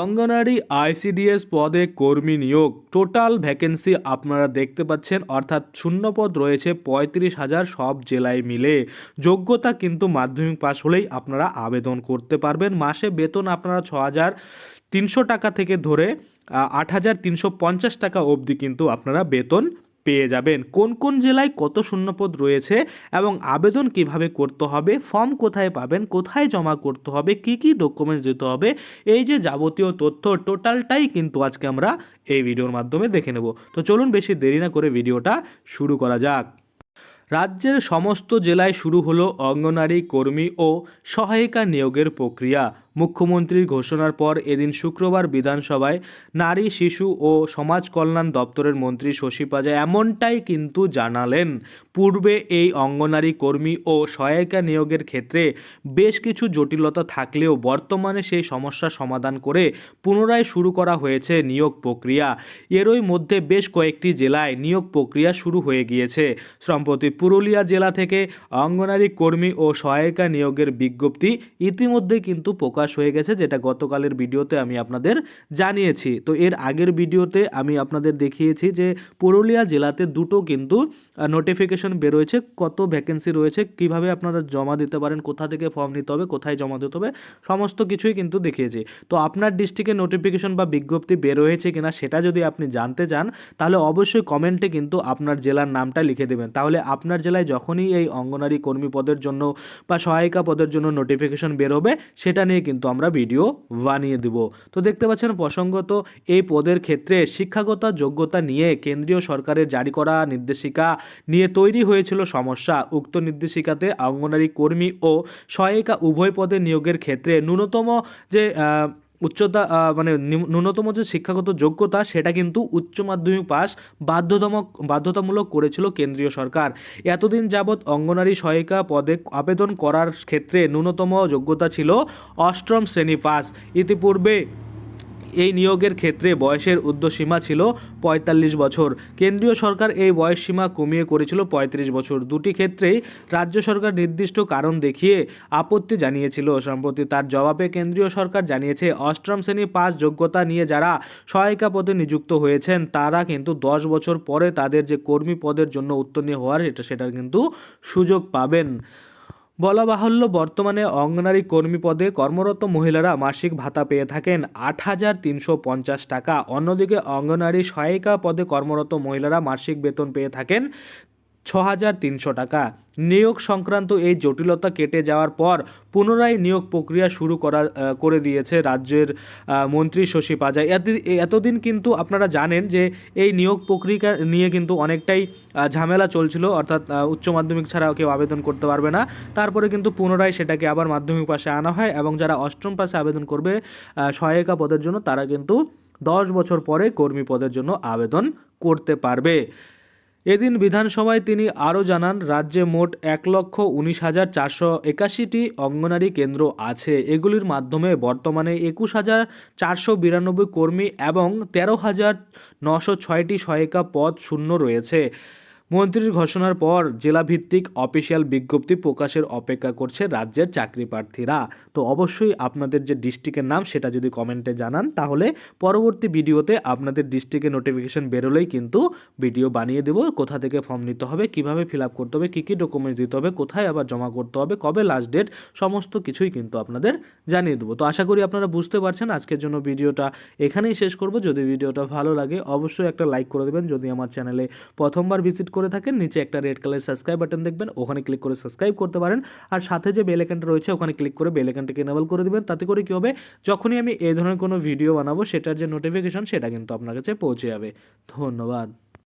অঙ্গনারী ICDS পদে কর্মী নিয়োগ। টোটাল ভ্যাকেন্সি আপনারা দেখতে পাচ্ছেন, অর্থাৎ শূন্যপদ রয়েছে পঁয়ত্রিশ হাজার সব জেলায় মিলে। যোগ্যতা কিন্তু মাধ্যমিক পাস হলেই আপনারা আবেদন করতে পারবেন। মাসে বেতন আপনারা ছ হাজার তিনশো টাকা থেকে ধরে আট হাজার তিনশো পঞ্চাশ টাকা অবধি কিন্তু আপনারা বেতন পেয়ে যাবেন। কোন কোন জেলায় কত শূন্যপদ রয়েছে এবং আবেদন কীভাবে করতে হবে, ফর্ম কোথায় পাবেন, কোথায় জমা করতে হবে, কি কি ডকুমেন্টস দিতে হবে, এই যে যাবতীয় তথ্য টোটালটাই কিন্তু আজকে আমরা এই ভিডিওর মাধ্যমে দেখে নেব। তো চলুন বেশি দেরি না করে ভিডিওটা শুরু করা যাক। রাজ্যের সমস্ত জেলায় শুরু হলো অঙ্গনারী কর্মী ও সহায়িকা নিয়োগের প্রক্রিয়া। মুখ্যমন্ত্রীর ঘোষণার পর এদিন শুক্রবার বিধানসভায় নারী, শিশু ও সমাজ কল্যাণ দপ্তরের মন্ত্রী শশী পাজা এমনটাই কিন্তু জানালেন। পূর্বে এই অঙ্গনারী কর্মী ও সহায়িকা নিয়োগের ক্ষেত্রে বেশ কিছু জটিলতা থাকলেও বর্তমানে সেই সমস্যা সমাধান করে পুনরায় শুরু করা হয়েছে নিয়োগ প্রক্রিয়া। এরই মধ্যে বেশ কয়েকটি জেলায় নিয়োগ প্রক্রিয়া শুরু হয়ে গিয়েছে। সম্প্রতি পুরুলিয়া জেলা থেকে অঙ্গনারী কর্মী ও সহায়িকা নিয়োগের বিজ্ঞপ্তি ইতিমধ্যে কিন্তু প্রকাশ হয়ে গেছে, যেটা গতকালের ভিডিওতে আমি আপনাদের জানিয়েছি। তো এর আগের ভিডিওতে আমি আপনাদের দেখিয়েছি যে পুরুলিয়া জেলাতে দুটো কিন্তু নোটিফিকেশন বেরোয়েছে, কত ভ্যাকেন্সি রয়েছে, কীভাবে আপনারা জমা দিতে পারেন, কোথা থেকে ফর্ম নিতে হবে, কোথায় জমা দিতে হবে, সমস্ত কিছুই কিন্তু দেখিয়েছি। তো আপনার ডিস্ট্রিক্টে নোটিফিকেশন বা বিজ্ঞপ্তি বের বেরোয়েছে কিনা সেটা যদি আপনি জানতে চান, তাহলে অবশ্যই কমেন্টে কিন্তু আপনার জেলার নামটা লিখে দেবেন। তাহলে আপনার জেলায় যখনই এই অঙ্গনারী কর্মী পদের জন্য বা সহায়িকা পদের জন্য নোটিফিকেশন বেরোবে, সেটা নিয়ে আমরা ভিডিও বানিয়ে দেব। তো দেখতে পাচ্ছেন প্রসঙ্গত এই পদের ক্ষেত্রে শিক্ষাগত যোগ্যতা নিয়ে কেন্দ্রীয় সরকারের জারি করা নির্দেশিকা নিয়ে তৈরি হয়েছিল সমস্যা। উক্ত নির্দেশিকাতে অঙ্গনারী কর্মী ও সহায়িকা উভয় পদে নিয়োগের ক্ষেত্রে ন্যূনতম যে উচ্চতা মানে ন্যূনতম যে শিক্ষাগত যোগ্যতা, সেটা কিন্তু উচ্চ মাধ্যমিক পাস বাধ্যতামূলক বাধ্যতামূলক করেছিল কেন্দ্রীয় সরকার। এতদিন যাবৎ অঙ্গনারী সহায়িকা পদে আবেদন করার ক্ষেত্রে ন্যূনতম যোগ্যতা ছিল অষ্টম শ্রেণি পাস ইতিপূর্বে এই নিয়োগের ক্ষেত্রে বয়সের ঊর্ধ্বসীমা ছিল পঁয়তাল্লিশ বছর। কেন্দ্রীয় সরকার এই বয়স সীমা কমিয়ে করেছিল পঁয়ত্রিশ বছর। দুটি ক্ষেত্রেই রাজ্য সরকার নির্দিষ্ট কারণ দেখিয়ে আপত্তি জানিয়েছিল। সম্প্রতি তার জবাবে কেন্দ্রীয় সরকার জানিয়েছে, অষ্টম শ্রেণি পাস যোগ্যতা নিয়ে যারা সহায়িকা পদে নিযুক্ত হয়েছেন, তারা কিন্তু দশ বছর পরে তাদের যে কর্মী পদের জন্য উত্তীর্ণ হওয়ার এটা সেটার কিন্তু সুযোগ পাবেন। বলা বাহুল্য, বর্তমানে অঙ্গনারী কর্মী পদে কর্মরত মহিলারা মাসিক ভাতা পেয়ে থাকেন আট হাজার তিনশো পঞ্চাশ টাকা। অন্যদিকে অঙ্গনারী সহায়িকা পদে কর্মরত মহিলারা মাসিক বেতন পেয়ে থাকেন ছ হাজার তিনশো টাকা। নিয়োগ সংক্রান্ত এই জটিলতা কেটে যাওয়ার পর পুনরায় নিয়োগ প্রক্রিয়া শুরু করা করে দিয়েছে রাজ্যের মন্ত্রী শশী পাজা এত- এতদিন কিন্তু আপনারা জানেন যে এই নিয়োগ প্রক্রিয়া নিয়ে কিন্তু অনেকটাই ঝামেলা চলছিল। অর্থাৎ উচ্চ মাধ্যমিক ছাড়া কেউ আবেদন করতে পারবে না। তারপরে কিন্তু পুনরায় সেটাকে আবার মাধ্যমিক পাশে আনা হয় এবং যারা অষ্টম পাশে আবেদন করবে সহায়িকা পদের জন্য তারা কিন্তু দশ বছর পরে কর্মী পদের জন্য আবেদন করতে পারবে। এদিন বিধানসভায় তিনি আরও জানান, রাজ্যে মোট এক লক্ষ উনিশ হাজার চারশো একাশিটি অঙ্গনারী কেন্দ্র আছে। এগুলির মাধ্যমে বর্তমানে একুশ হাজার চারশো বিরানব্বই কর্মী এবং তেরো হাজার নশো ছয়টি সহায়িকা পদ শূন্য রয়েছে। মন্ত্রীর ঘোষণার পর জেলাভিত্তিক অফিসিয়াল বিজ্ঞপ্তি প্রকাশের অপেক্ষা করছে রাজ্যের চাকরি প্রার্থীরা। তো অবশ্যই আপনাদের যে ডিস্ট্রিক্টের নাম সেটা যদি কমেন্টে জানান, তাহলে পরবর্তী ভিডিওতে আপনাদের ডিস্ট্রিক্টের নোটিফিকেশন বেরোলেই কিন্তু ভিডিও বানিয়ে দেবো, কোথা থেকে ফর্ম নিতে হবে, কীভাবে ফিল আপ করতে হবে, কী কী ডকুমেন্টস দিতে হবে, কোথায় আবার জমা করতে হবে, কবে লাস্ট ডেট সমস্ত কিছুই কিন্তু আপনাদের জানিয়ে দেবো। তো আশা করি আপনারা বুঝতে পারছেন, আজকের জন্য ভিডিওটা এখানেই শেষ করব। যদি ভিডিওটা ভালো লাগে, অবশ্যই একটা লাইক করে দেবেন। যদি আমার চ্যানেলে প্রথমবার ভিজিট করে থাকেন, নিচে একটা রেড কালার সাবস্ক্রাইব বাটন দেখবেন, ওখানে ক্লিক করে সাবস্ক্রাইব করতে পারেন। আর সাথে যে বেল আইকনটা রয়েছে, ওখানে ক্লিক করে বেল আইকনটাকে এনেবল করে দেবেন। তাতে করে কী হবে, যখনই আমি এই ধরনের কোনো ভিডিও বানাবো, সেটার যে নোটিফিকেশন সেটা কিন্তু আপনার কাছে পৌঁছে যাবে। ধন্যবাদ।